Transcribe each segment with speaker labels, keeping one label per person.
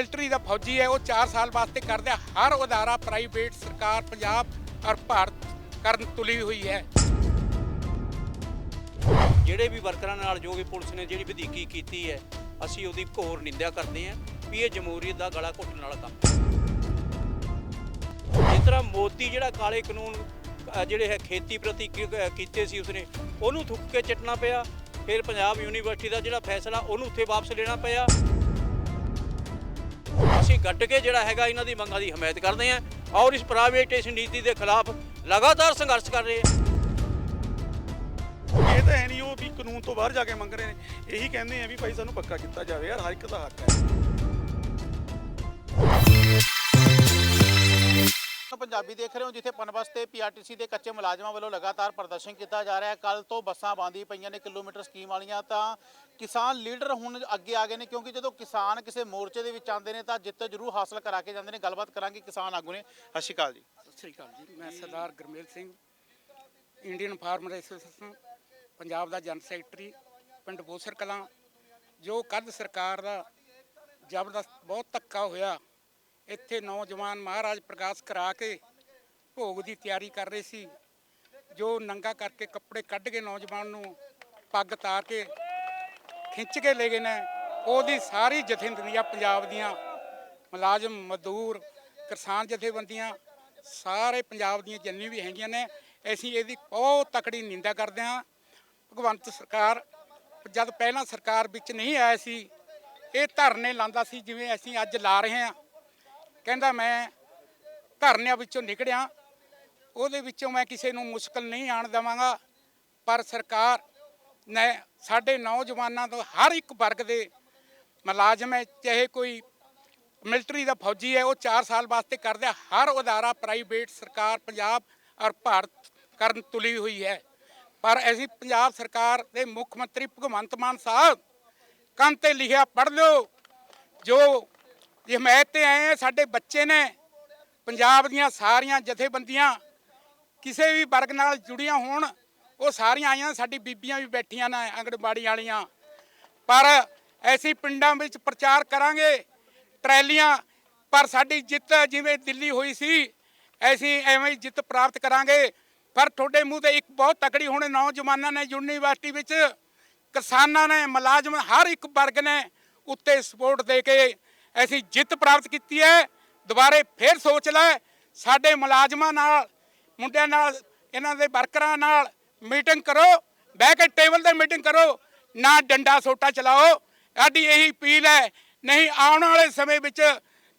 Speaker 1: Military ਦਾ ਫੌਜੀ ਹੈ, ਉਹ 4 ਸਾਲ ਵਾਸਤੇ ਕਰਦੇ ਹਰ ਅਦਾਰਾ ਪ੍ਰਾਈਵੇਟ ਸਰਕਾਰ ਪੰਜਾਬ ਔਰ ਭਾਰਤ ਕਰਨ ਤੁਲੀ ਹੋਈ ਹੈ।
Speaker 2: ਜਿਹੜੇ ਵੀ ਵਰਕਰਾਂ ਨਾਲ ਜੋ ਵੀ ਪੁਲਿਸ ਨੇ ਜਿਹੜੀ ਵਧੀਕੀ ਕੀਤੀ ਹੈ, ਅਸੀਂ ਉਹਦੀ ਘੋਰ ਨਿੰਦਿਆ ਕਰਦੇ ਹਾਂ ਵੀ ਇਹ ਜਮਹੂਰੀਅਤ ਦਾ ਗਲਾ ਘੁੱਟਣ ਵਾਲਾ ਕੰਮ ਹੈ। ਜਿਸ ਤਰ੍ਹਾਂ ਮੋਦੀ ਜਿਹੜਾ ਕਾਲੇ ਕਾਨੂੰਨ ਜਿਹੜੇ ਹੈ ਖੇਤੀ ਪ੍ਰਤੀ ਕੀਤੇ ਸੀ ਉਸਨੇ, ਉਹਨੂੰ ਥੁੱਕ ਕੇ ਚੱਟਣਾ ਪਿਆ। ਫਿਰ ਪੰਜਾਬ ਯੂਨੀਵਰਸਿਟੀ ਦਾ ਜਿਹੜਾ ਫੈਸਲਾ, ਉਹਨੂੰ ਉੱਥੇ ਵਾਪਸ ਲੈਣਾ ਪਿਆ। ਅਸੀਂ ਗੱਡ ਕੇ ਜਿਹੜਾ ਹੈਗਾ ਇਹਨਾਂ ਦੀ ਮੰਗਾਂ ਦੀ ਹਮਾਇਤ ਕਰਦੇ ਹਾਂ ਔਰ ਇਸ ਪ੍ਰਾਈਵੇਟੇਸ਼ਨ ਨੀਤੀ ਦੇ ਖਿਲਾਫ ਲਗਾਤਾਰ ਸੰਘਰਸ਼ ਕਰ ਰਹੇ ਹਾਂ।
Speaker 3: ਇਹ ਤਾਂ ਹੈ ਨਹੀਂ ਉਹ ਵੀ ਕਾਨੂੰਨ ਤੋਂ ਬਾਹਰ ਜਾ ਕੇ ਮੰਗ ਰਹੇ ਨੇ। ਇਹੀ ਕਹਿੰਦੇ ਆ ਵੀ ਭਾਈ ਸਾਨੂੰ ਪੱਕਾ ਕੀਤਾ ਜਾਵੇ ਯਾਰ, ਹਰ ਇੱਕ ਦਾ ਹੱਕ ਹੈ।
Speaker 4: ਪੰਜਾਬੀ ਦੇਖ ਰਹੇ ਹੋ, ਜਿੱਥੇ ਪਨਬਸ ਤੇ ਪੀਆਰਟੀਸੀ ਦੇ ਕੱਚੇ ਮੁਲਾਜ਼ਮਾਂ ਵੱਲੋਂ ਲਗਾਤਾਰ ਪ੍ਰਦਰਸ਼ਨ ਕੀਤਾ ਜਾ ਰਿਹਾ ਹੈ। ਕੱਲ ਤੋਂ ਬੱਸਾਂ ਬੰਦੀ ਪਈਆਂ ਨੇ ਕਿਲੋਮੀਟਰ ਸਕੀਮ ਵਾਲੀਆਂ, ਤਾਂ ਕਿਸਾਨ ਲੀਡਰ ਹੁਣ ਅੱਗੇ ਆ ਗਏ ਨੇ, ਕਿਉਂਕਿ ਜਦੋਂ ਕਿਸਾਨ ਕਿਸੇ ਮੋਰਚੇ ਦੇ ਵਿੱਚ ਆਉਂਦੇ ਨੇ, ਤਾਂ ਜਿੱਤ ਜ਼ਰੂਰ ਹਾਸਲ ਕਰਾ ਕੇ ਜਾਂਦੇ ਨੇ। ਗੱਲਬਾਤ ਕਰਾਂਗੇ ਕਿਸਾਨ ਆਗੂ ਨੇ। ਸਤਿ ਸ਼੍ਰੀ ਅਕਾਲ ਜੀ।
Speaker 1: ਸਤਿ ਸ੍ਰੀ ਅਕਾਲ ਜੀ। ਮੈਂ Sardar Gurmel Singh Indian farmer association Punjab ਦਾ ਜਨਰਲ ਸੈਕਟਰੀ, ਪਿੰਡ ਬੋਸਰ ਕਲਾਂ, ਜੋ ਕੱਦ ਸਰਕਾਰ ਦਾ ਜ਼ਬਰਦਸਤ ਬਹੁਤ ਧੱਕਾ ਹੋਇਆ ਇੱਥੇ ਨੌਜਵਾਨ ਮਹਾਰਾਜ ਪ੍ਰਕਾਸ਼ ਕਰਾ ਕੇ ਭੋਗ ਦੀ ਤਿਆਰੀ ਕਰ ਰਹੇ ਸੀ, ਜੋ ਨੰਗਾ ਕਰਕੇ ਕੱਪੜੇ ਕੱਢ ਕੇ ਨੌਜਵਾਨ ਨੂੰ ਪੱਗ ਤਾਰ ਕੇ ਖਿੱਚ ਕੇ ਲੈ ਗਏ ਨੇ, ਉਹਦੀ ਸਾਰੀ ਜਥੇਬੰਦੀਆਂ ਪੰਜਾਬ ਦੀਆਂ ਮੁਲਾਜ਼ਮ, ਮਜ਼ਦੂਰ, ਕਿਸਾਨ ਜਥੇਬੰਦੀਆਂ, ਸਾਰੇ ਪੰਜਾਬ ਦੀਆਂ ਜਿੰਨੀ ਵੀ ਹੈਗੀਆਂ ਨੇ, ਅਸੀਂ ਇਹਦੀ ਬਹੁਤ ਤਕੜੀ ਨਿੰਦਾ ਕਰਦੇ ਹਾਂ। ਭਗਵੰਤ ਸਰਕਾਰ, ਜਦ ਪਹਿਲਾਂ ਸਰਕਾਰ ਵਿੱਚ ਨਹੀਂ ਆਇਆ ਸੀ, ਇਹ ਧਰਨੇ ਲਾਂਦਾ ਸੀ, ਜਿਵੇਂ ਅਸੀਂ ਅੱਜ ਲਾ ਰਹੇ ਹਾਂ। ਕਹਿੰਦਾ ਮੈਂ ਧਰਨਿਆਂ ਵਿੱਚੋਂ ਨਿਕੜਿਆ। ਉਹਦੇ ਵਿੱਚੋਂ ਮੈਂ ਕਿਸੇ ਨੂੰ ਮੁਸ਼ਕਲ ਨਹੀਂ ਆਣ ਦੇਵਾਂਗਾ। ਪਰ ਸਰਕਾਰ ਨੇ ਸਾਡੇ ਨੌਜਵਾਨਾਂ ਤੋਂ ਹਰ ਇੱਕ ਵਰਗ ਦੇ ਮੁਲਾਜ਼ਮ ਹੈ, ਚਾਹੇ ਕੋਈ ਮਿਲਟਰੀ ਦਾ ਫੌਜੀ ਹੈ, ਉਹ 4 ਸਾਲ ਵਾਸਤੇ ਕਰਦਾ ਹਰ ਅਦਾਰਾ ਪ੍ਰਾਈਵੇਟ ਸਰਕਾਰ ਪੰਜਾਬ ਔਰ ਭਾਰਤ ਕਰਨ ਤੁਲੀ ਹੋਈ ਹੈ। ਪਰ ਅਸੀਂ ਪੰਜਾਬ ਸਰਕਾਰ ਦੇ ਮੁੱਖ ਮੰਤਰੀ ਭਗਵੰਤ ਮਾਨ ਸਾਹਿਬ ਕੰਨ ਤੇ ਲਿਖਿਆ ਪੜ੍ਹ ਲਓ, ਜੋ ਹਮਾਇਤ ਤੇ ਆਏ ਆ, ਸਾਡੇ ਬੱਚੇ ਨੇ ਪੰਜਾਬ ਦੀਆਂ ਸਾਰੀਆਂ ਜਥੇਬੰਦੀਆਂ ਕਿਸੇ ਵੀ ਵਰਗ ਨਾਲ ਜੁੜੀਆਂ ਹੋਣ, ਉਹ ਸਾਰੀਆਂ ਆਈਆਂ, ਸਾਡੀ ਬੀਬੀਆਂ ਵੀ ਬੈਠੀਆਂ ਨੇ ਅੰਗਣਵਾੜੀ ਵਾਲੀਆਂ। ਪਰ ਐਸੀ ਪਿੰਡਾਂ ਵਿੱਚ ਪ੍ਰਚਾਰ ਕਰਾਂਗੇ, ਟਰੈਲੀਆਂ, ਪਰ ਸਾਡੀ ਜਿੱਤ ਜਿਵੇਂ ਦਿੱਲੀ ਹੋਈ ਸੀ, ਐਸੀ ਐਵੇਂ ਹੀ ਜਿੱਤ ਪ੍ਰਾਪਤ ਕਰਾਂਗੇ। ਪਰ ਤੁਹਾਡੇ ਮੂੰਹ ਤੇ ਇੱਕ ਬਹੁਤ ਤਕੜੀ ਹੁਣ ਨੌਜਵਾਨਾਂ ਨੇ ਯੂਨੀਵਰਸਿਟੀ ਵਿੱਚ ਕਿਸਾਨਾਂ ਨੇ ਮੁਲਾਜ਼ਮ ਹਰ ਇੱਕ ਵਰਗ ਨੇ ਉੱਤੇ ਸਪੋਰਟ ਦੇ ਕੇ ਅਸੀਂ ਜਿੱਤ ਪ੍ਰਾਪਤ ਕੀਤੀ ਹੈ ਦੁਬਾਰੇ ਫੇਰ ਸੋਚ ਲੈ ਸਾਡੇ ਮੁਲਾਜ਼ਮਾਂ ਨਾਲ ਮੁੰਡਿਆਂ ਨਾਲ ਇਹਨਾਂ ਦੇ ਵਰਕਰਾਂ ਨਾਲ ਮੀਟਿੰਗ ਕਰੋ ਬਹਿ ਕੇ ਟੇਬਲ ਤੇ ਮੀਟਿੰਗ ਕਰੋ ਨਾ ਡੰਡਾ ਸੋਟਾ ਚਲਾਓ। ਸਾਡੀ ਇਹੀ ਅਪੀਲ ਹੈ ਨਹੀਂ ਆਉਣ ਵਾਲੇ ਸਮੇਂ ਵਿੱਚ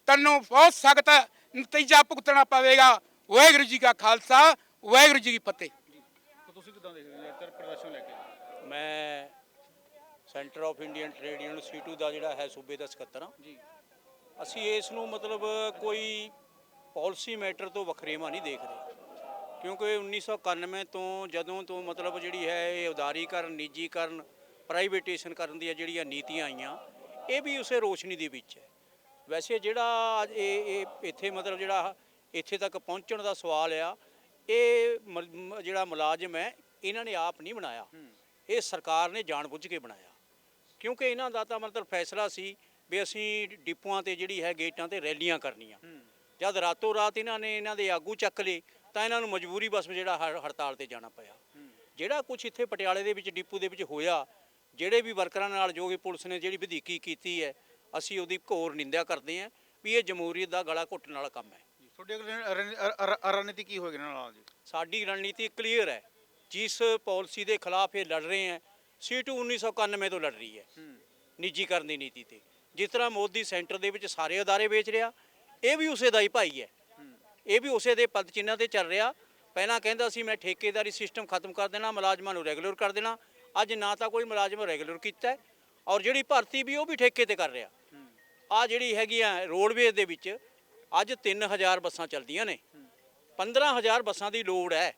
Speaker 1: ਤੈਨੂੰ ਬਹੁਤ ਸਖਤ ਨਤੀਜਾ ਭੁਗਤਣਾ ਪਵੇਗਾ। ਵਾਹਿਗੁਰੂ ਜੀ ਕਾ ਖਾਲਸਾ ਵਾਹਿਗੁਰੂ ਜੀ ਕੀ ਫਤਿਹ।
Speaker 3: ਤੁਸੀਂ ਕਿਦਾਂ ਦੇਖਦੇ ਹੋ ਯਾਰ ਪ੍ਰਦਰਸ਼ਨ ਲੈ ਕੇ?
Speaker 2: ਮੈਂ centre of Indian trade union CITU ਦਾ ਜਿਹੜਾ ਹੈ ਸੂਬੇ ਦਾ ਸਕੱਤਰ ਹਾਂ।
Speaker 3: ਜੀ।
Speaker 2: ਅਸੀਂ ਇਸ ਨੂੰ ਮਤਲਬ ਕੋਈ ਪਾਲਿਸੀ ਮੈਟਰ ਤੋਂ ਵਖਰੇਵਾ ਨਹੀਂ ਦੇਖ ਰਹੇ। ਕਿਉਂਕਿ 1991 ਤੋਂ ਜਦੋਂ ਤੋਂ ਮਤਲਬ ਜਿਹੜੀ ਹੈ ਇਹ ਉਦਾਰੀਕਰਨ ਨਿੱਜੀਕਰਨ ਪ੍ਰਾਈਵੇਟੇਸ਼ਨ ਕਰਨ ਦੀਆਂ ਜਿਹੜੀਆਂ ਨੀਤੀਆਂ ਆਈਆਂ ਇਹ ਵੀ ਉਸੇ ਰੋਸ਼ਨੀ ਦੇ ਵਿੱਚ ਹੈ। ਵੈਸੇ ਜਿਹੜਾ ਇਹ ਇਹ ਇੱਥੇ ਮਤਲਬ ਜਿਹੜਾ ਇੱਥੇ ਤੱਕ ਪਹੁੰਚਣ ਦਾ ਸਵਾਲ ਆ ਇਹ ਜਿਹੜਾ ਮੁਲਾਜ਼ਮ ਹੈ ਇਹਨਾਂ ਨੇ ਆਪ ਨਹੀਂ ਬਣਾਇਆ। ਇਹ ਸਰਕਾਰ ਨੇ ਜਾਣਬੁੱਝ ਕੇ ਬਣਾਇਆ। ਕਿਉਂਕਿ ਇਹਨਾਂ ਦਾ ਤਾਂ ਮਤਲਬ ਫੈਸਲਾ ਸੀ ਵੀ ਅਸੀਂ ਡਿਪੂਆਂ ਤੇ ਜਿਹੜੀ ਹੈ ਗੇਟਾਂ ਤੇ ਰੈਲੀਆਂ ਕਰਨੀਆਂ। ਜਦ ਰਾਤੋਂ ਰਾਤ ਇਹਨਾਂ ਨੇ ਇਹਨਾਂ ਦੇ ਆਗੂ ਚੱਕ ਲਏ ਤਾਂ ਇਹਨਾਂ ਨੂੰ ਮਜਬੂਰੀ ਬਸ ਜਿਹੜਾ ਹੜ- ਹੜਤਾਲ ਤੇ ਜਾਣਾ ਪਿਆ। ਜਿਹੜਾ ਕੁਝ ਇੱਥੇ ਪਟਿਆਲੇ ਦੇ ਵਿੱਚ ਡਿਪੂ ਦੇ ਵਿੱਚ ਹੋਇਆ ਜਿਹੜੇ ਵੀ ਵਰਕਰਾਂ ਨਾਲ ਜੋ ਵੀ ਪੁਲਿਸ ਨੇ ਜਿਹੜੀ ਵਧੀਕੀ ਕੀਤੀ ਹੈ ਅਸੀਂ ਉਹਦੀ ਘੋਰ ਨਿੰਦਿਆ ਕਰਦੇ ਹਾਂ ਵੀ ਇਹ ਜਮਹੂਰੀਅਤ ਦਾ ਗਲਾ ਘੁੱਟਣ ਵਾਲਾ ਕੰਮ ਹੈ।
Speaker 3: ਤੁਹਾਡੀ ਰਣਨੀਤੀ ਕੀ ਹੋਏਗੀ ਨਾਲ ਜੀ?
Speaker 2: ਸਾਡੀ ਰਣਨੀਤੀ ਕਲੀਅਰ ਹੈ। ਜਿਸ ਪਾਲਿਸੀ ਦੇ ਖਿਲਾਫ ਇਹ ਲੜ ਰਹੇ ਹੈ ਸੀਟੂ 1991 ਤੋਂ ਲੜ ਰਹੀ ਹੈ। ਨਿੱਜੀਕਰਨ ਦੀ ਨੀਤੀ ਤੇ। ਜਿਸ ਤਰ੍ਹਾਂ ਮੋਦੀ ਸੈਂਟਰ ਦੇ ਵਿੱਚ ਸਾਰੇ ਅਦਾਰੇ ਵੇਚ ਰਿਹਾ, ਇਹ ਵੀ ਉਸੇ ਦਾ ਹੀ ਭਾਈ ਹੈ। ਇਹ ਵੀ ਉਸੇ ਦੇ ਪਦ ਚਿੰਨ੍ਹਾਂ ਤੇ ਚੱਲ ਰਿਹਾ। ਪਹਿਲਾਂ ਕਹਿੰਦਾ ਸੀ, ਮੈਂ ਠੇਕੇਦਾਰੀ ਸਿਸਟਮ ਖਤਮ ਕਰ ਦੇਣਾ, ਮੁਲਾਜ਼ਮਾਂ ਨੂੰ ਰੈਗੂਲਰ ਕਰ ਦੇਣਾ। ਅੱਜ ਨਾ ਤਾਂ ਕੋਈ ਮੁਲਾਜ਼ਮ ਰੈਗੂਲਰ ਕੀਤਾ ਔਰ ਜਿਹੜੀ ਭਰਤੀ ਵੀ ਉਹ ਵੀ ਠੇਕੇ ਤੇ ਕਰ ਰਿਹਾ। ਆ ਜਿਹੜੀ ਹੈਗੀ ਆ ਰੋਡਵੇਜ਼ ਦੇ ਵਿੱਚ ਅੱਜ 3000 ਬੱਸਾਂ ਚੱਲਦੀਆਂ ਨੇ। 15000 ਬੱਸਾਂ ਦੀ ਲੋੜ ਹੈ।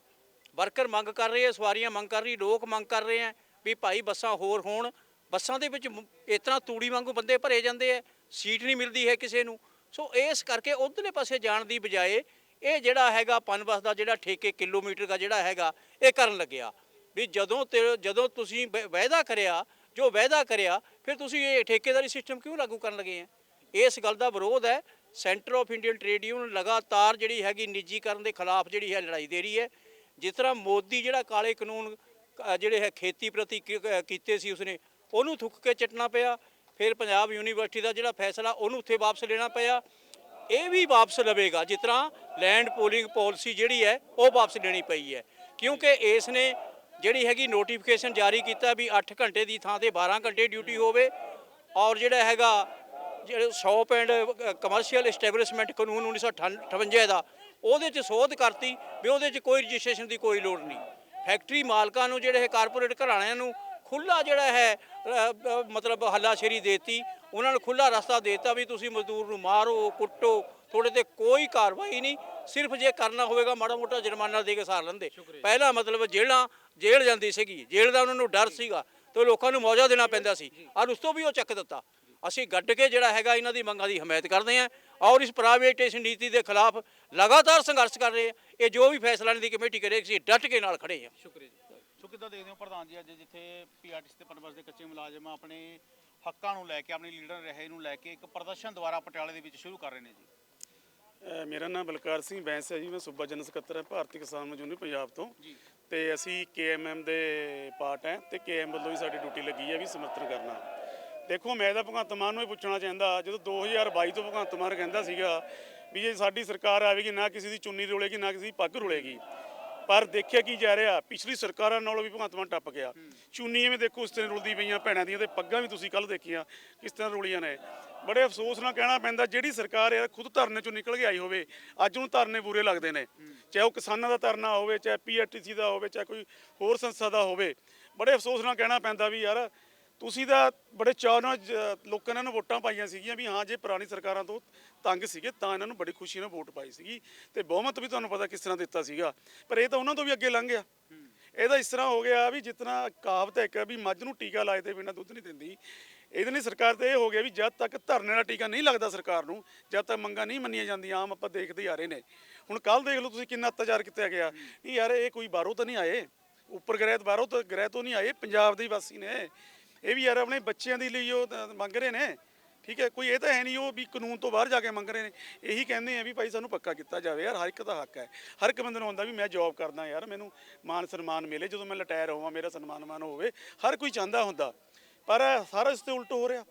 Speaker 2: ਵਰਕਰ ਮੰਗ ਕਰ ਰਹੇ ਆ, ਸਵਾਰੀਆਂ ਮੰਗ ਕਰ ਰਹੀ, ਲੋਕ ਮੰਗ ਕਰ ਰਹੇ ਆ ਵੀ ਭਾਈ ਬੱਸਾਂ ਹੋਰ ਹੋਣ। ਬੱਸਾਂ ਦੇ ਵਿੱਚ ਮ- ਇਸ ਤਰ੍ਹਾਂ ਤੂੜੀ ਵਾਂਗੂ ਬੰਦੇ ਭਰੇ ਜਾਂਦੇ ਆ, ਸੀਟ ਨਹੀਂ ਮਿਲਦੀ ਹੈ ਕਿਸੇ ਨੂੰ। ਸੋ ਇਸ ਕਰਕੇ ਉਧਰਲੇ ਪਾਸੇ ਜਾਣ ਦੀ ਬਜਾਏ ਇਹ ਜਿਹੜਾ ਹੈਗਾ ਪਨਬਸ ਦਾ ਜਿਹੜਾ ਠੇਕੇ ਕਿਲੋਮੀਟਰ ਦਾ ਜਿਹੜਾ ਹੈਗਾ, ਇਹ ਕਰਨ ਲੱਗਿਆ। ਵੀ ਜਦੋਂ ਤੇ ਜਦੋਂ ਤੁਸੀਂ ਵ- ਵਾਅਦਾ ਕਰਿਆ, ਜੋ ਵਾਅਦਾ ਕਰਿਆ, ਫਿਰ ਤੁਸੀਂ ਇਹ ਠੇਕੇਦਾਰੀ ਸਿਸਟਮ ਕਿਉਂ ਲਾਗੂ ਕਰਨ ਲੱਗੇ ਆ? ਇਸ ਗੱਲ ਦਾ ਵਿਰੋਧ ਹੈ। Centre of Indian trade union ਲਗਾਤਾਰ ਜਿਹੜੀ ਹੈਗੀ ਨਿੱਜੀਕਰਨ ਦੇ ਖਿਲਾਫ ਜਿਹੜੀ ਹੈ ਲੜਾਈ ਦੇ ਰਹੀ ਹੈ। ਜਿਸ ਤਰ੍ਹਾਂ ਮੋਦੀ ਜਿਹੜਾ ਕਾਲੇ ਕਾਨੂੰਨ ਜਿਹੜੇ ਹੈ ਖੇਤੀ ਪ੍ਰਤੀ ਕੀ- ਕੀਤੇ ਸੀ ਉਸਨੇ ਉਹਨੂੰ ਥੁੱਕ ਕੇ ਚੱਟਣਾ ਪਿਆ, ਫਿਰ ਪੰਜਾਬ ਯੂਨੀਵਰਸਿਟੀ ਦਾ ਜਿਹੜਾ ਫੈਸਲਾ ਉਹਨੂੰ ਉੱਥੇ ਵਾਪਸ ਲੈਣਾ ਪਿਆ। ਇਹ ਵੀ ਵਾਪਸ ਲਵੇਗਾ, ਜਿਸ ਤਰ੍ਹਾਂ ਲੈਂਡ ਪੋਲਿੰਗ ਪਾਲਿਸੀ ਜਿਹੜੀ ਹੈ, ਉਹ ਵਾਪਸ ਲੈਣੀ ਪਈ ਹੈ। ਕਿਉਂਕਿ ਇਸ ਨੇ ਜਿਹੜੀ ਹੈਗੀ ਨੋਟੀਫਿਕੇਸ਼ਨ ਜਾਰੀ ਕੀਤਾ ਵੀ 8 ਘੰਟੇ ਦੀ ਥਾਂ ਤੇ 12 ਘੰਟੇ ਡਿਊਟੀ ਹੋਵੇ, ਔਰ ਜਿਹੜਾ ਹੈਗਾ ਜਿਹੜੇ ਸ਼ੌਪ ਐਂਡ ਕਮਰਸ਼ੀਅਲ ਐਸਟੈਬਲਿਸ਼ਮੈਂਟ ਕਾਨੂੰਨ 1958 ਦਾ, ਉਹਦੇ 'ਚ ਸੋਧ ਕਰਤੀ ਵੀ ਉਹਦੇ 'ਚ ਕੋਈ ਰਜਿਸਟ੍ਰੇਸ਼ਨ ਦੀ ਕੋਈ ਲੋੜ ਨਹੀਂ। ਫੈਕਟਰੀ ਮਾਲਕਾਂ ਨੂੰ ਜਿਹੜੇ ਇਹ ਕਾਰਪੋਰੇਟ ਘਰਾਣਿਆਂ ਨੂੰ ਖੁੱਲਾ ਜਿਹੜਾ ਹੈ ਮਤਲਬ ਹੱਲਾਸ਼ੇਰੀ ਦੇਤੀ। ਉਹਨਾਂ ਨੂੰ ਖੁੱਲਾ ਰਸਤਾ ਦੇਤਾ ਵੀ ਤੁਸੀਂ ਮਜ਼ਦੂਰ ਨੂੰ ਮਾਰੋ ਕੁੱਟੋ ਤੁਹਾਡੇ ਤੇ ਕੋਈ ਕਾਰਵਾਈ ਨਹੀਂ। ਸਿਰਫ ਜੇ ਕਰਨਾ ਹੋਵੇਗਾ ਮਾੜਾ ਮੋਟਾ ਜੁਰਮਾਨਾ ਦੇ ਕੇ ਸਾਰ ਲੈਂਦੇ। ਪਹਿਲਾਂ ਮਤਲਬ ਜੇਲ੍ਹਾਂ ਜੇਲ੍ਹ ਜਾਂਦੀ ਸੀਗੀ। ਜੇਲ੍ਹ ਦਾ ਉਹਨਾਂ ਨੂੰ ਡਰ ਸੀਗਾ ਤੇ ਲੋਕਾਂ ਨੂੰ ਮੌਜਾ ਦੇਣਾ ਪੈਂਦਾ ਸੀ। ਔਰ ਉਸ ਤੋਂ ਵੀ ਉਹ ਚੱਕ ਦਿੱਤਾ। ਅਸੀਂ ਗੱਡ ਕੇ ਜਿਹੜਾ ਹੈਗਾ ਇਹਨਾਂ ਦੀ ਮੰਗਾਂ ਦੀ ਹਮਾਇਤ ਕਰਦੇ ਹਾਂ ਔਰ ਇਸ ਪ੍ਰਾਈਵੇਟੇਸ਼ਨ ਨੀਤੀ ਦੇ ਖਿਲਾਫ ਲਗਾਤਾਰ ਸੰਘਰਸ਼ ਕਰ ਰਹੇ ਹਾਂ। ਇਹ ਜੋ ਵੀ ਫੈਸਲਾ ਇਹਨਾਂ ਦੀ ਕਮੇਟੀ ਕਰੇਗੀ ਅਸੀਂ ਡਟ ਕੇ ਨਾਲ ਖੜੇ ਹਾਂ।
Speaker 4: ਸ਼ੁਕਰੀਆ ਕਿੱਦਾਂ ਦੇਖਦੇ ਹੋ ਪ੍ਰਧਾਨ ਜੀ ਅੱਜ ਜਿੱਥੇ ਪੀਆਰਟੀਸੀ ਤੇ ਪਨਬਸ ਦੇ ਕੱਚੇ ਮੁਲਾਜ਼ਮ ਆਪਣੇ ਹੱਕਾਂ ਨੂੰ ਲੈ ਕੇ ਆਪਣੀ ਲੀਡਰ ਰਹੇ ਨੂੰ ਲੈ ਕੇ ਇੱਕ ਪ੍ਰਦਰਸ਼ਨ ਦੁਆਰਾ ਪਟਿਆਲੇ ਦੇ ਵਿੱਚ ਸ਼ੁਰੂ ਕਰ ਰਹੇ ਨੇ ਜੀ?
Speaker 3: ਮੇਰਾ ਨਾਮ ਬਲਕਾਰ ਸਿੰਘ ਬੈਂਸ ਹੈ ਜੀ ਮੈਂ ਸੂਬਾ ਜਨਰਲ ਸਕੱਤਰ ਹਾਂ ਭਾਰਤੀ ਕਿਸਾਨ ਮਜ਼ਦੂਰ ਪੰਜਾਬ ਤੋਂ। ਤੇ ਅਸੀਂ ਕੇਐਮਐਮ ਦੇ ਪਾਰਟ ਹੈ ਤੇ ਕੇਐਮ ਵੱਲੋਂ ਵੀ ਸਾਡੀ ਡਿਊਟੀ ਲੱਗੀ ਹੈ ਵੀ ਸਮਰਥਨ ਕਰਨਾ। ਦੇਖੋ ਮੈਂ ਤਾਂ ਭਗਵੰਤ ਮਾਨ ਨੂੰ ਇਹ ਪੁੱਛਣਾ ਚਾਹੁੰਦਾ ਜਦੋਂ 2022 ਤੋਂ ਭਗਵੰਤ ਮਾਨ ਕਹਿੰਦਾ ਸੀਗਾ ਵੀ ਜੇ ਸਾਡੀ ਸਰਕਾਰ ਆਵੇਗੀ ਨਾ ਕਿਸੇ ਦੀ ਚੁੰਨੀ ਰੋਲੇਗੀ ਨਾ ਕਿਸੇ ਦੀ ਪੱਗ ਰੋਲੇਗੀ ਪਰ ਦੇਖਿਆ ਕੀ ਜਾ ਰਿਹਾ, ਪਿਛਲੀ ਸਰਕਾਰਾਂ ਨਾਲੋਂ ਵੀ ਭਗਵੰਤ ਮਾਨ ਟੱਪ ਗਿਆ। ਚੁੰਨੀ ਐਵੇਂ ਦੇਖੋ ਇਸ ਤਰ੍ਹਾਂ ਰੁਲਦੀ ਪਈਆਂ ਭੈਣਾਂ ਦੀਆਂ ਤੇ ਪੱਗਾਂ ਵੀ ਤੁਸੀਂ ਕੱਲ ਦੇਖੀਆਂ, ਕਿਸ ਤਰ੍ਹਾਂ ਰੁਲੀਆਂ ਨੇ। ਬੜੇ ਅਫਸੋਸ ਨਾਲ ਕਹਿਣਾ ਪੈਂਦਾ, ਜਿਹੜੀ ਸਰਕਾਰ ਯਾਰ ਖੁਦ ਧਰਨੇ ਚੋਂ ਨਿਕਲ ਕੇ ਆਈ ਹੋਵੇ, ਅੱਜ ਨੂੰ ਧਰਨੇ ਬੁਰੇ ਲੱਗਦੇ ਨੇ। ਚਾਹੇ ਉਹ ਕਿਸਾਨਾਂ ਦਾ ਧਰਨਾ ਹੋਵੇ, ਚਾਹੇ ਪੀਆਰਟੀਸੀ ਦਾ ਹੋਵੇ, ਚਾਹੇ ਕੋਈ ਹੋਰ ਸੰਸਥਾ ਦਾ ਹੋਵੇ। ਬੜੇ ਅਫਸੋਸ ਨਾਲ ਕਹਿਣਾ ਪੈਂਦਾ ਵੀ ਯਾਰ ਤੁਸੀਂ ਤਾਂ ਬੜੇ ਚਾਅ ਨਾਲ ਜ- ਲੋਕਾਂ ਨੇ ਇਹਨਾਂ ਨੂੰ ਵੋਟਾਂ ਪਾਈਆਂ ਸੀਗੀਆਂ ਵੀ ਹਾਂ, ਜੇ ਪੁਰਾਣੀ ਸਰਕਾਰਾਂ ਤੋਂ ਤੰਗ ਸੀਗੇ ਤਾਂ ਇਹਨਾਂ ਨੂੰ ਬੜੀ ਖੁਸ਼ੀ ਨਾਲ ਵੋਟ ਪਾਈ ਸੀਗੀ ਤੇ ਬਹੁਮਤ ਵੀ ਤੁਹਾਨੂੰ ਪਤਾ ਕਿਸ ਤਰ੍ਹਾਂ ਦਿੱਤਾ ਸੀਗਾ, ਪਰ ਇਹ ਤਾਂ ਉਹਨਾਂ ਤੋਂ ਵੀ ਅੱਗੇ ਲੰਘ ਗਿਆ। ਇਹਦਾ ਇਸ ਤਰ੍ਹਾਂ ਹੋ ਗਿਆ ਵੀ ਜਿਤਨਾ ਕਹਾਵਤ ਹੈ ਕਿ ਵੀ ਮੱਝ ਨੂੰ ਟੀਕਾ ਲਾਏ ਤੇ ਬਿਨਾਂ ਦੁੱਧ ਨਹੀਂ ਦਿੰਦੀ, ਇਹਦੇ ਲਈ ਸਰਕਾਰ ਤੇ ਇਹ ਹੋ ਗਿਆ ਵੀ ਜਦ ਤੱਕ ਧਰਨੇ ਦਾ ਟੀਕਾ ਨਹੀਂ ਲੱਗਦਾ ਸਰਕਾਰ ਨੂੰ, ਜਦ ਤੱਕ ਮੰਗਾਂ ਨਹੀਂ ਮੰਨੀਆਂ ਜਾਂਦੀਆਂ, ਆਮ ਆਪਾਂ ਦੇਖਦੇ ਹੀ ਆ ਰਹੇ ਨੇ। ਹੁਣ ਕੱਲ ਦੇਖ ਲਓ ਤੁਸੀਂ ਕਿੰਨਾ ਅਤਿਆਚਾਰ ਕੀਤਾ ਗਿਆ। ਨਹੀਂ ਯਾਰ, ਇਹ ਕੋਈ ਬਾਹਰੋਂ ਤਾਂ ਨਹੀਂ ਆਏ, ਉੱਪਰ ਗ੍ਰਹਿ ਤੋਂ ਬਾਹਰੋਂ ਤਾਂ ਗ੍ਰਹਿ ਤੋਂ ਨਹੀਂ ਆਏ, ਪੰਜਾਬ ਦੇ ਹੀ ਵਾਸੀ ਨੇ। ਇਹ ਵੀ ਯਾਰ ਆਪਣੇ ਬੱਚਿਆਂ ਦੇ ਲਈ ਉਹ ਤਾਂ ਮੰਗ ਰਹੇ ਨੇ। ਠੀਕ ਹੈ, ਕੋਈ ਇਹ ਤਾਂ ਹੈ ਨਹੀਂ ਉਹ ਵੀ ਕਾਨੂੰਨ ਤੋਂ ਬਾਹਰ ਜਾ ਕੇ ਮੰਗ ਰਹੇ ਨੇ। ਇਹੀ ਕਹਿੰਦੇ ਆ ਵੀ ਭਾਈ ਸਾਨੂੰ ਪੱਕਾ ਕੀਤਾ ਜਾਵੇ। ਯਾਰ ਹਰ ਇੱਕ ਦਾ ਹੱਕ ਹੈ। ਹਰ ਇੱਕ ਬੰਦੇ ਨੂੰ ਹੁੰਦਾ ਵੀ ਮੈਂ ਜੌਬ ਕਰਦਾ ਯਾਰ, ਮੈਨੂੰ ਮਾਨ ਸਨਮਾਨ ਮਿਲੇ, ਜਦੋਂ ਮੈਂ ਰਿਟਾਇਰ ਹੋਵਾਂ ਮੇਰਾ ਸਨਮਾਨ ਮਾਨ ਹੋਵੇ। ਹਰ ਕੋਈ ਚਾਹੁੰਦਾ ਹੁੰਦਾ। ਪਰ ਸਾਰਾ ਇਸ ਤੇ ਉਲਟ ਹੋ ਰਿਹਾ।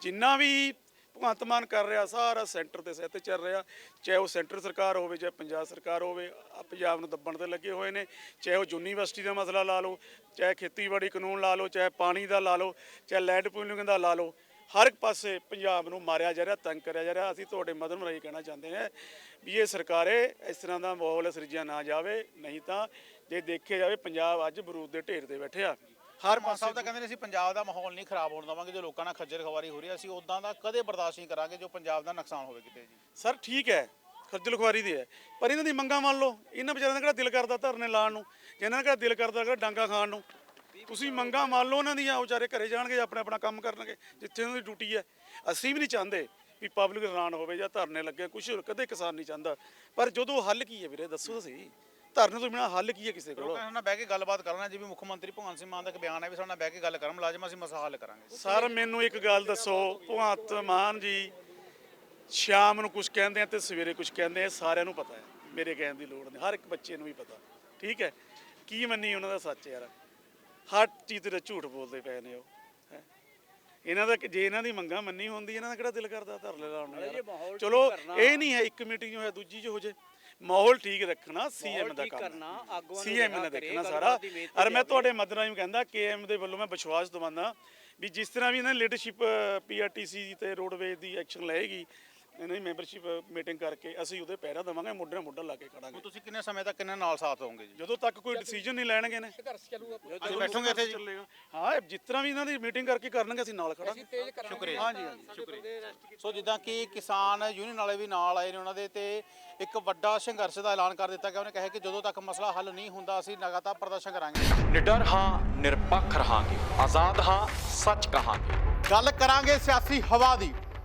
Speaker 3: ਜਿੰਨਾ ਵੀ ਭਗਵੰਤ ਮਾਨ ਕਰ ਰਿਹਾ, ਸਾਰਾ ਸੈਂਟਰ ਦੇ ਸਹਿਤ ਚੱਲ ਰਿਹਾ। ਚਾਹੇ ਉਹ ਸੈਂਟਰ ਸਰਕਾਰ ਹੋਵੇ ਚਾਹੇ ਪੰਜਾਬ ਸਰਕਾਰ ਹੋਵੇ ਆਹ ਪੰਜਾਬ ਨੂੰ ਦੱਬਣ ਤੇ ਲੱਗੇ ਹੋਏ ਨੇ। ਚਾਹੇ ਉਹ ਯੂਨੀਵਰਸਿਟੀ ਦਾ ਮਸਲਾ ਲਾ ਲਓ, ਚਾਹੇ ਖੇਤੀਬਾੜੀ ਕਾਨੂੰਨ ਲਾ ਲਓ, ਚਾਹੇ ਪਾਣੀ ਦਾ ਲਾ ਲਓ, ਚਾਹੇ ਲੈਂਡ ਪੂਲਿੰਗ ਦਾ ਲਾ ਲਓ, ਹਰ ਇੱਕ ਪਾਸੇ ਪੰਜਾਬ ਨੂੰ ਮਾਰਿਆ ਜਾ ਰਿਹਾ, ਤੰਗ ਕਰਿਆ ਜਾ ਰਿਹਾ। ਅਸੀਂ ਤੁਹਾਡੇ ਮਦਨ ਰਾਹੀਂ ਕਹਿਣਾ ਚਾਹੁੰਦੇ ਨੇ ਵੀ ਇਹ ਸਰਕਾਰੇ ਇਸ ਤਰ੍ਹਾਂ ਦਾ ਮਾਹੌਲ ਸਿਰਜਿਆ ਨਾ ਜਾਵੇ, ਨਹੀਂ ਤਾਂ ਜੇ ਦੇਖਿਆ ਜਾਵੇ, ਪੰਜਾਬ ਅੱਜ ਬਰੂਦ ਦੇ ਢੇਰ ਤੇ ਬੈਠਿਆ। ਹਰ
Speaker 4: ਮਾਨ ਸਾਹਿਬ ਤਾਂ ਕਹਿੰਦੇ ਨੇ ਅਸੀਂ ਪੰਜਾਬ ਦਾ ਮਾਹੌਲ ਨਹੀਂ ਖਰਾਬ ਹੋਣ ਦੇਵਾਂਗੇ ਜੋ ਲੋਕਾਂ ਨਾਲ ਖੱਜਲ ਖਵਾਰੀ ਹੋ ਰਹੀ ਹੈ ਅਸੀਂ ਉਦਾਂ ਦਾ ਕਦੇ ਬਰਦਾਸ਼ਤ ਨਹੀਂ ਕਰਾਂਗੇ ਜੋ ਪੰਜਾਬ ਦਾ ਨੁਕਸਾਨ ਹੋਵੇ ਕਿਤੇ ਜੀ।
Speaker 3: ਸਰ ਠੀਕ ਹੈ ਖੱਜਲ ਖੁਆਰੀ ਦੀ ਹੈ ਪਰ ਇਹਨਾਂ ਦੀ ਮੰਗਾਂ ਮੰਨ ਲਓ ਇਹਨਾਂ ਵਿਚਾਰਿਆਂ ਦਾ ਕਿਹੜਾ ਦਿਲ ਕਰਦਾ ਧਰਨੇ ਲਾਉਣ ਨੂੰ ਜਿਹਨਾਂ ਦਾ ਕਿਹੜਾ ਦਿਲ ਕਰਦਾ ਕਿਹੜਾ ਡਾਂਗਾ ਖਾਣ ਨੂੰ? ਤੁਸੀਂ ਮੰਗਾਂ ਮੰਨ ਲਓ ਉਹਨਾਂ ਦੀਆਂ ਵਿਚਾਰੇ ਘਰੇ ਜਾਣਗੇ ਆਪਣਾ ਆਪਣਾ ਕੰਮ ਕਰਨਗੇ ਜਿੱਥੇ ਉਹਨਾਂ ਦੀ ਡਿਊਟੀ ਹੈ। ਅਸੀਂ ਵੀ ਨਹੀਂ ਚਾਹੁੰਦੇ ਵੀ ਪਬਲਿਕ ਹੈਰਾਨ ਹੋਵੇ ਜਾਂ ਧਰਨੇ ਲੱਗੇ ਕੁਝ ਕਦੇ ਕਿਸਾਨ ਨਹੀਂ ਚਾਹੁੰਦਾ। ਪਰ ਜਦੋਂ ਹੱਲ ਕੀ ਹੈ ਵੀਰੇ ਦੱਸੋ ਤਾਂ ਸਹੀ ਧਰਨੇ ਤੋਂ ਬਿਨਾ ਹੱਲ ਕੀ ਹੈ ਕਿਸੇ ਕੋਲ?
Speaker 4: ਲੋਕਾਂ ਨਾਲ ਬਹਿ ਕੇ ਗੱਲਬਾਤ ਕਰਨਾ ਜਿਵੇਂ ਮੁੱਖ ਮੰਤਰੀ ਭਗਵੰਤ ਸਿੰਘ ਮਾਨ ਦਾ ਇੱਕ ਬਿਆਨ ਹੈ ਵੀ ਸਾਡੇ ਨਾਲ ਬਹਿ ਕੇ ਗੱਲ ਕਰਨ ਮੁਲਾਜ਼ਮ ਅਸੀਂ ਮਸਲਾ ਹੱਲ ਕਰਾਂਗੇ।
Speaker 3: ਸਰ ਮੈਨੂੰ ਇੱਕ ਗੱਲ ਦੱਸੋ ਭਗਵੰਤ ਮਾਨ ਜੀ ਸ਼ਾਮ ਨੂੰ ਕੁਝ ਕਹਿੰਦੇ ਆ ਤੇ ਸਵੇਰੇ ਕੁਝ ਕਹਿੰਦੇ ਆ ਸਾਰਿਆਂ ਨੂੰ ਪਤਾ ਹੈ ਮੇਰੇ ਕਹਿਣ ਦੀ ਲੋੜ ਨਹੀਂ ਹਰ ਇੱਕ ਬੱਚੇ ਨੂੰ ਵੀ ਪਤਾ ਠੀਕ ਹੈ? ਕੀ ਮੰਨੀ ਉਹਨਾਂ ਦਾ ਸੱਚ ਯਾਰ? ਹਰ ਚੀਜ਼ ਤੇ ਝੂਠ ਬੋਲਦੇ ਪਏ ਨੇ ਉਹ ਹੈਂ। ਇਹਨਾਂ ਦਾ ਜੇ ਇਹਨਾਂ ਦੀ ਮੰਗਾਂ ਮੰਨੀ ਹੁੰਦੀ ਇਹਨਾਂ ਦਾ ਕਿਹੜਾ ਦਿਲ ਕਰਦਾ ਧਰਲੇ ਲਾਉਣ ਨੂੰ ਚਲੋ। ਇਹ ਨਹੀਂ ਹੈ ਇੱਕ ਮੀਟਿੰਗ ਹੋਇਆ ਦੂਜੀ ਚ ਹੋ ਜੇ ਮਾਹੌਲ ਠੀਕ ਰੱਖਣਾ ਸੀਐਮ ਦਾ ਕੰਮ
Speaker 2: ਕਰਨਾ, ਆਗੂਆਂ ਨੂੰ
Speaker 3: ਸੀਐਮ ਨੇ ਦੇਖਣਾ ਸਾਰਾ ਔਰ ਮੈਂ। ਤੁਹਾਡੇ ਮਦਰਾਂ ਨੂੰ ਕਹਿੰਦਾ ਕੇਐਮ ਦੇ ਵੱਲੋਂ ਮੈਂ ਵਿਸ਼ਵਾਸ ਦਵਾਉਂਦਾ ਵੀ ਜਿਸ ਤਰ੍ਹਾਂ ਵੀ ਇਹਨਾਂ ਲੀਡਰਸ਼ਿਪ ਪੀਆਰਟੀਸੀ ਤੇ ਰੋਡਵੇਜ਼ ਦੀ ਐਕਸ਼ਨ ਲਏਗੀ ਇਹਨਾਂ ਦੀ ਮੈਂਬਰਸ਼ਿਪ ਮੀਟਿੰਗ ਕਰਕੇ ਅਸੀਂ ਉਹਦੇ ਪੈਰਾਂ ਦੇਵਾਂਗੇ ਮੋਢੇ ਨਾਲ ਮੋਢਾ ਲਾ ਕੇ ਖੜਾਂਗੇ।
Speaker 4: ਹੁਣ ਤੁਸੀਂ ਕਿੰਨੇ ਸਮੇਂ ਤੱਕ ਕਿੰਨੇ ਨਾਲ ਸਾਥ ਹੋਵੋਗੇ ਜੀ?
Speaker 3: ਜਦੋਂ ਤੱਕ ਕੋਈ ਡਿਸੀਜਨ ਨਹੀਂ ਲੈਣਗੇ ਨੇ।
Speaker 1: ਸੰਘਰਸ਼ ਚੱਲੂਗਾ
Speaker 4: ਅੱਜ ਬੈਠੋਗੇ ਇੱਥੇ ਜੀ?
Speaker 3: ਚੱਲੇਗਾ। ਹਾਂ ਜਿਸ ਤਰ੍ਹਾਂ ਵੀ ਇਹਨਾਂ ਦੀ ਮੀਟਿੰਗ ਕਰਕੇ ਕਰਨਗੇ ਅਸੀਂ ਨਾਲ ਖੜਾਂਗੇ।
Speaker 1: ਤੇਜ਼ ਕਰਾਂਗੇ।
Speaker 4: ਸ਼ੁਕਰੀਆ।
Speaker 3: ਹਾਂਜੀ ਹਾਂਜੀ ਸ਼ੁਕਰੀਆ।
Speaker 4: ਸੋ ਜਿੱਦਾਂ ਕਿ ਕਿਸਾਨ ਯੂਨੀਅਨ ਵਾਲੇ ਵੀ ਨਾਲ ਆਏ ਨੇ ਉਹਨਾਂ ਦੇ ਤੇ ਇੱਕ ਵੱਡਾ ਸੰਘਰਸ਼ ਦਾ ਐਲਾਨ ਕਰ ਦਿੱਤਾ ਗਿਆ। ਉਹਨੇ ਕਿਹਾ ਕਿ ਜਦੋਂ ਤੱਕ ਮਸਲਾ ਹੱਲ ਨਹੀਂ ਹੁੰਦਾ ਅਸੀਂ ਲਗਾਤਾਰ ਪ੍ਰਦਰਸ਼ਨ ਕਰਾਂਗੇ।
Speaker 5: ਨਿਡਰ ਹਾਂ ਨਿਰਪੱਖ ਰਹਾਂਗੇ। ਆਜ਼ਾਦ ਹਾਂ ਸੱਚ ਕਹਾਂਗੇ।
Speaker 4: ਗੱਲ ਕਰਾਂਗੇ ਸਿਆਸੀ ਹਵਾ ਦੀ।